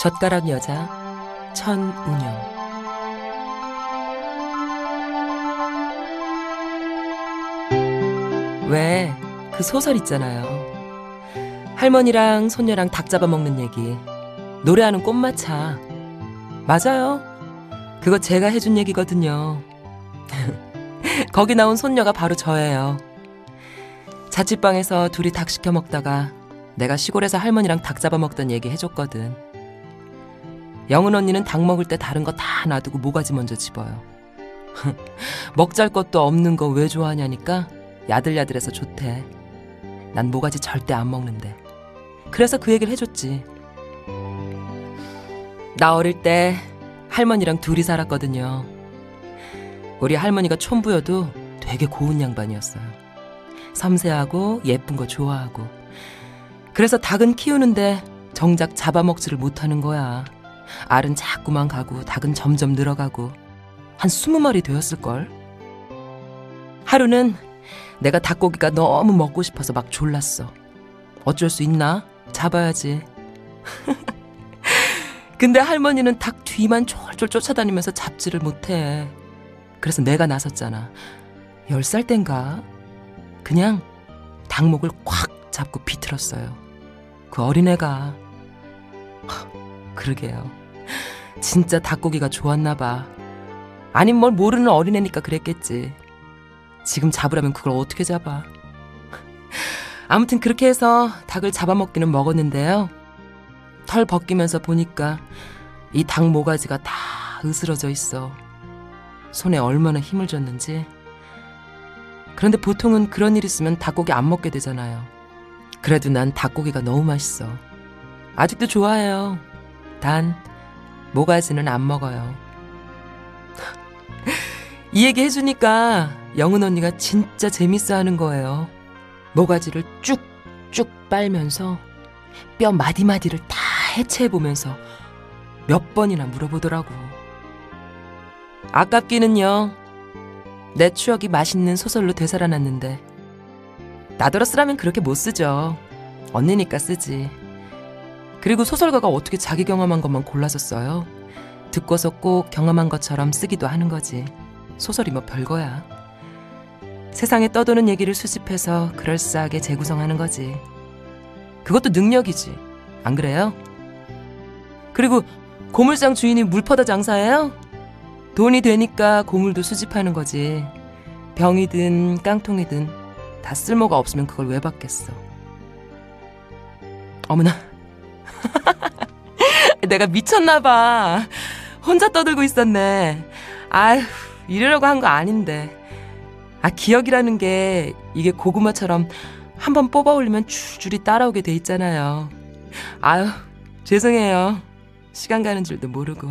젓가락 여자 천운영 왜 그 소설 있잖아요. 할머니랑 손녀랑 닭 잡아먹는 얘기. 노래하는 꽃마차. 맞아요. 그거 제가 해준 얘기거든요. 거기 나온 손녀가 바로 저예요. 자취방에서 둘이 닭 시켜 먹다가 내가 시골에서 할머니랑 닭 잡아 먹던 얘기 해줬거든. 영은 언니는 닭 먹을 때 다른 거 다 놔두고 모가지 먼저 집어요. 먹잘 것도 없는 거 왜 좋아하냐니까 야들야들해서 좋대. 난 모가지 절대 안 먹는데. 그래서 그 얘기를 해줬지. 나 어릴 때 할머니랑 둘이 살았거든요. 우리 할머니가 촌부여도 되게 고운 양반이었어요. 섬세하고 예쁜 거 좋아하고. 그래서 닭은 키우는데 정작 잡아먹지를 못하는 거야. 알은 자꾸만 가고 닭은 점점 늘어가고 한 스무 마리 되었을걸. 하루는 내가 닭고기가 너무 먹고 싶어서 막 졸랐어. 어쩔 수 있나? 잡아야지. 근데 할머니는 닭 뒤만 쫄쫄 쫓아다니면서 잡지를 못해. 그래서 내가 나섰잖아. 열 살 땐가? 그냥 닭목을 꽉 잡고 비틀었어요. 그 어린애가. 그러게요. 진짜 닭고기가 좋았나 봐. 아님 뭘 모르는 어린애니까 그랬겠지. 지금 잡으라면 그걸 어떻게 잡아? 아무튼 그렇게 해서 닭을 잡아먹기는 먹었는데요. 털 벗기면서 보니까 이 닭 모가지가 다 으스러져 있어. 손에 얼마나 힘을 줬는지. 그런데 보통은 그런 일 있으면 닭고기 안 먹게 되잖아요. 그래도 난 닭고기가 너무 맛있어. 아직도 좋아해요. 단, 모가지는 안 먹어요. 이 얘기 해주니까 영은 언니가 진짜 재밌어 하는 거예요. 모가지를 쭉쭉 빨면서 뼈 마디마디를 다 해체해보면서 몇 번이나 물어보더라고. 아깝기는요. 내 추억이 맛있는 소설로 되살아났는데 나더러 쓰라면 그렇게 못 쓰죠. 언니니까 쓰지. 그리고 소설가가 어떻게 자기 경험한 것만 골라서 써요? 듣고서 꼭 경험한 것처럼 쓰기도 하는 거지. 소설이 뭐 별거야. 세상에 떠도는 얘기를 수집해서 그럴싸하게 재구성하는 거지. 그것도 능력이지. 안 그래요? 그리고 고물상 주인이 물 퍼다 장사해요? 돈이 되니까 고물도 수집하는 거지. 병이든 깡통이든 다 쓸모가 없으면 그걸 왜 받겠어. 어머나. 내가 미쳤나봐. 혼자 떠들고 있었네. 아휴, 이러려고 한 거 아닌데. 아, 기억이라는 게 이게 고구마처럼 한번 뽑아 올리면 줄줄이 따라오게 돼 있잖아요. 아유, 죄송해요. 시간 가는 줄도 모르고.